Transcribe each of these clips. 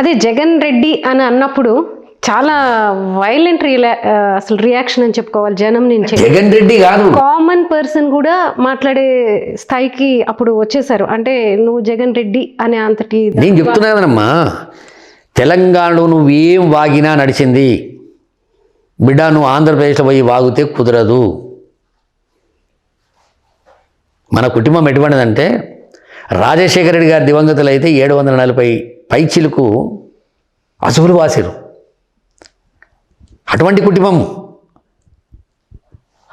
అదే జగన్ రెడ్డి అని అన్నప్పుడు చాలా వైలెంట్ రిలా అసలు రియాక్షన్ అని చెప్పుకోవాలి జనం నుంచి. జగన్ రెడ్డి కాదు. కామన్ పర్సన్ కూడా మాట్లాడే స్థాయికి అప్పుడు వచ్చేసారు. అంటే నువ్వు జగన్ రెడ్డి అనే అంతటి నేను చెప్తున్నా కదమ్మా తెలంగాణలో నువ్వేం వాగినా నడిచింది బిడ్డ నువ్వు ఆంధ్రప్రదేశ్లో పోయి వాగితే కుదరదు. మన కుటుంబం ఎటువంటిదంటే రాజశేఖర రెడ్డి గారి దివంగతులు అయితే ఏడు వందల నలభై పైచిలుకు అసువులు వాసిరు. అటువంటి కుటుంబం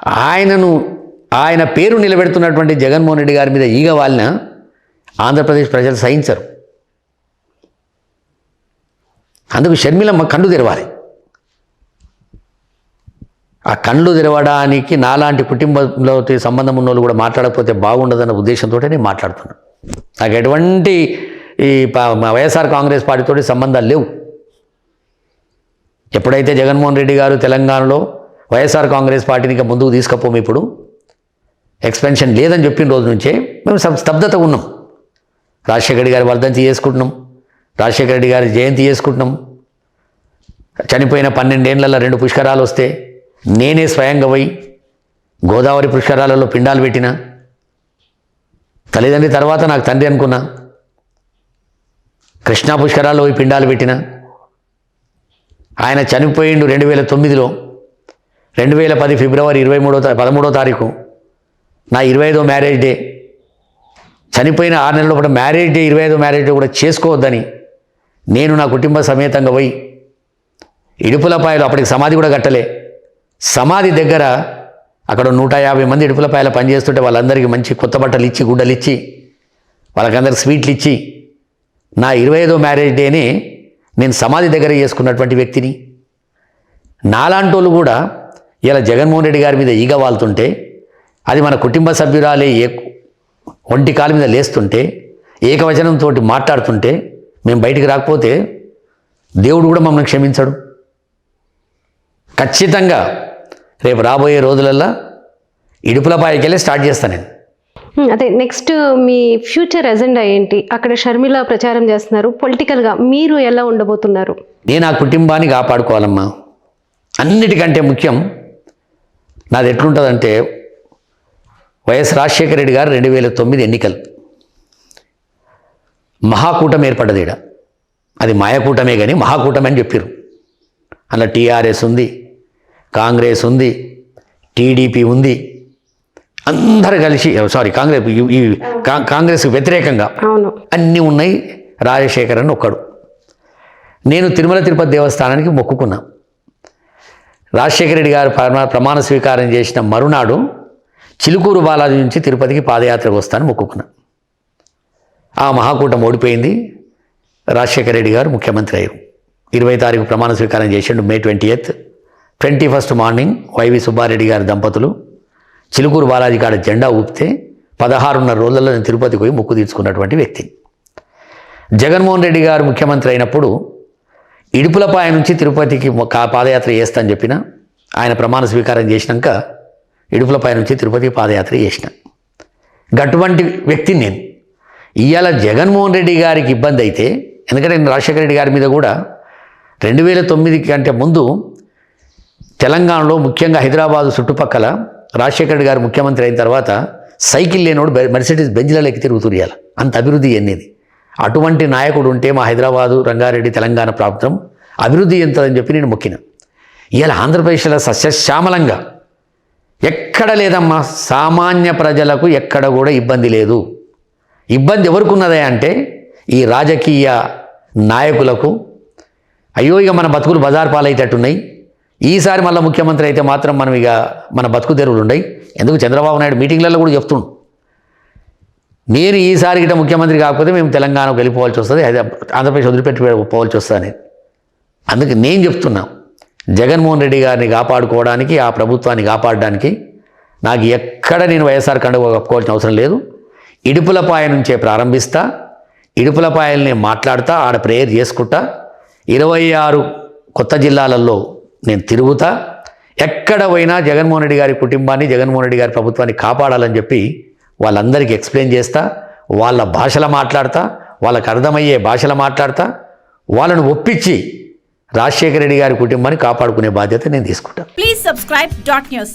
ఆయనను ఆయన పేరు నిలబెడుతున్నటువంటి జగన్మోహన్ రెడ్డి గారి మీద ఈగ వాలిన ఆంధ్రప్రదేశ్ ప్రజలు సహించరు. అందుకు షర్మిలమ్మ కళ్ళు తెరవాలి. ఆ కళ్ళు తెరవడానికి నాలాంటి కుటుంబంలో సంబంధం ఉన్న వాళ్ళు కూడా మాట్లాడకపోతే బాగుండదన్న ఉద్దేశంతో నేను మాట్లాడుతున్నాను నాకు ఎటువంటి ఈ మా వైఎస్ఆర్ కాంగ్రెస్ పార్టీతో సంబంధాలు లేవు. ఎప్పుడైతే జగన్మోహన్ రెడ్డి గారు తెలంగాణలో వైఎస్ఆర్ కాంగ్రెస్ పార్టీని ఇంకా ముందుకు తీసుకపోము ఇప్పుడు ఎక్స్పెన్షన్ లేదని చెప్పిన రోజు నుంచే మేము స్తబ్దత ఉన్నాం. రాజశేఖర రెడ్డి గారి వర్ధంతి చేసుకుంటున్నాం. రాజశేఖర రెడ్డి గారి జయంతి చేసుకుంటున్నాం. చనిపోయిన పన్నెండేళ్ళలో రెండు పుష్కరాలు వస్తే నేనే స్వయంగా పోయి గోదావరి పుష్కరాలలో పిండాలు పెట్టిన తల్లిదండ్రి తర్వాత నాకు తండ్రి అనుకున్నా కృష్ణా పుష్కరాల్లో పోయి పిండాలు పెట్టిన. ఆయన చనిపోయిండు రెండు వేల తొమ్మిదిలో. రెండు వేల పది ఫిబ్రవరి ఇరవై మూడో పదమూడో తారీఖు. నా ఇరవై ఐదో మ్యారేజ్ డే. చనిపోయిన ఆరు నెలల కూడా మ్యారేజ్ డే ఇరవై ఐదో మ్యారేజ్ డే కూడా చేసుకోవద్దని నేను నా కుటుంబ సమేతంగా పోయి ఇడుపులపాయలు అప్పటికి సమాధి కూడా కట్టలే. సమాధి దగ్గర అక్కడ నూట యాభై మంది ఇడుపులపాయలు పనిచేస్తుంటే వాళ్ళందరికీ మంచి కొత్త బట్టలు ఇచ్చి గుడ్డలు ఇచ్చి వాళ్ళకందరికి స్వీట్లు ఇచ్చి నా ఇరవై ఐదో మ్యారేజ్ డేని నేను సమాధి దగ్గర చేసుకున్నటువంటి వ్యక్తిని. నాలాంటోళ్ళు కూడా ఇలా జగన్మోహన్ రెడ్డి గారి మీద ఈగ వాళ్తుంటే అది మన కుటుంబ సభ్యురాలే ఏ ఒంటి కాలు మీద లేస్తుంటే ఏకవచనంతో మాట్లాడుతుంటే మేము బయటికి రాకపోతే దేవుడు కూడా మమ్మల్ని క్షమించడు. ఖచ్చితంగా రేపు రాబోయే రోజులల్లో ఇడుపులపాయకెళ్ళి స్టార్ట్ చేస్తాను నేను. అదే నెక్స్ట్ మీ ఫ్యూచర్ ఎజెండా ఏంటి? అక్కడ షర్మిల ప్రచారం చేస్తున్నారు. పొలిటికల్గా మీరు ఎలా ఉండబోతున్నారు? నేను ఆ కుటుంబాన్ని కాపాడుకోవాలమ్మా. అన్నిటికంటే ముఖ్యం నాది ఎట్లుంటుందంటే వైఎస్ రాజశేఖర రెడ్డి గారు రెండు వేల తొమ్మిది ఎన్నికలు. మహాకూటమి ఏర్పడ్డది ఈడ. అది మాయకూటమే కానీ మహాకూటమి అని చెప్పారు అలా టీఆర్ఎస్ ఉంది కాంగ్రెస్ ఉంది టీడీపీ ఉంది అందరు కలిసి సారీ కాంగ్రెస్ ఈ- ఈ కా- కాంగ్రెస్కి వ్యతిరేకంగా అన్నీ ఉన్నాయి. రాజశేఖర్ అని ఒక్కడు. నేను తిరుమల తిరుపతి దేవస్థానానికి మొక్కుకున్నా. రాజశేఖర రెడ్డి గారు ప్రమా- ప్రమాణ స్వీకారం చేసిన మరునాడు చిలుకూరు బాలాజీ నుంచి తిరుపతికి పాదయాత్రకు వస్తాను మొక్కుకున్నా. ఆ మహాకూటం ఓడిపోయింది. రాజశేఖర రెడ్డి గారు ముఖ్యమంత్రి అయ్యారు. ఇరవై తారీఖు ప్రమాణ స్వీకారం చేసిండు May twenty eighth. Twenty first morning Y V Subbareddy గారి దంపతులు చిలుకూరు బాలాజీ కాడ జెండా ఊపితే పదహారున్నర రోజుల్లో నేను తిరుపతికి పోయి మొక్కు తీర్చుకున్నటువంటి వ్యక్తి. జగన్మోహన్ రెడ్డి గారు ముఖ్యమంత్రి అయినప్పుడు ఇడుపులపాయ నుంచి తిరుపతికి పాదయాత్ర చేస్తానని చెప్పిన ఆయన ప్రమాణ స్వీకారం చేసినాక ఇడుపులపాయ నుంచి తిరుపతికి పాదయాత్ర చేసిన. గటువంటి వ్యక్తిని నేను. ఇవాళ జగన్మోహన్ రెడ్డి గారికి ఇబ్బంది అయితే ఎందుకంటే నేను రాజశేఖర రెడ్డి గారి మీద కూడా రెండు వేల తొమ్మిది కంటే ముందు తెలంగాణలో ముఖ్యంగా హైదరాబాదు చుట్టుపక్కల రాజశేఖర్ గారు ముఖ్యమంత్రి అయిన తర్వాత సైకిల్ లేనోడు బె- మెర్సిడీస్ బెంజ్లలో ఎక్కి తిరుగుతురు అంత అభివృద్ధి ఎన్నిది? అటువంటి నాయకుడు ఉంటే మా హైదరాబాదు రంగారెడ్డి తెలంగాణ ప్రాంతం అభివృద్ధి ఎంతదని చెప్పి నేను మొక్కిన. ఇలా ఆంధ్రప్రదేశ్లో సస్యశ్యామలంగా ఎక్కడ లేదమ్మా సామాన్య ప్రజలకు ఎక్కడ కూడా ఇబ్బంది లేదు. ఇబ్బంది ఎవరికి అంటే ఈ రాజకీయ నాయకులకు. అయ్యో ఇక మన బతుకులు బజార్ పాలయ్యేటట్టున్నాయి. ఈసారి మళ్ళీ ముఖ్యమంత్రి అయితే మాత్రం మనం ఇక మన బతుకు తెరువులు ఉండయి. ఎందుకు? చంద్రబాబు నాయుడు మీటింగ్లలో కూడా చెప్తుండు. నేను ఈసారి గిట్ట ముఖ్యమంత్రి కాకపోతే మేము తెలంగాణకు వెళ్ళిపోవాల్సి వస్తుంది హైదరాబాద్ ఆంధ్రప్రదేశ్ వదిలిపెట్టి పోవాల్సి వస్తుంది అందుకే నేను చెప్తున్నా జగన్మోహన్ రెడ్డి గారిని కాపాడుకోవడానికి ఆ ప్రభుత్వాన్ని కాపాడడానికి నాకు ఎక్కడ నేను వైఎస్ఆర్ కండుగ కప్పుకోవాల్సిన అవసరం లేదు. ఇడుపులపాయ నుంచే ప్రారంభిస్తా ఇడుపులపాయల్ని మాట్లాడుతా ఆడ ప్రేయర్ చేసుకుంటా. ఇరవై ఆరు కొత్త జిల్లాలలో నేను తిరుగుతా ఎక్కడ పోయినా జగన్మోహన్ రెడ్డి గారి కుటుంబాన్ని జగన్మోహన్ రెడ్డి గారి ప్రభుత్వాన్ని కాపాడాలని చెప్పి వాళ్ళందరికీ ఎక్స్ప్లెయిన్ చేస్తా వాళ్ళ భాషలో మాట్లాడతా వాళ్ళకు అర్థమయ్యే భాషలో మాట్లాడతా వాళ్ళను ఒప్పించి రాజశేఖర రెడ్డి గారి కుటుంబాన్ని కాపాడుకునే బాధ్యత నేను తీసుకుంటాను ప్లీజ్ సబ్స్క్రైబ్ డాట్ న్యూస్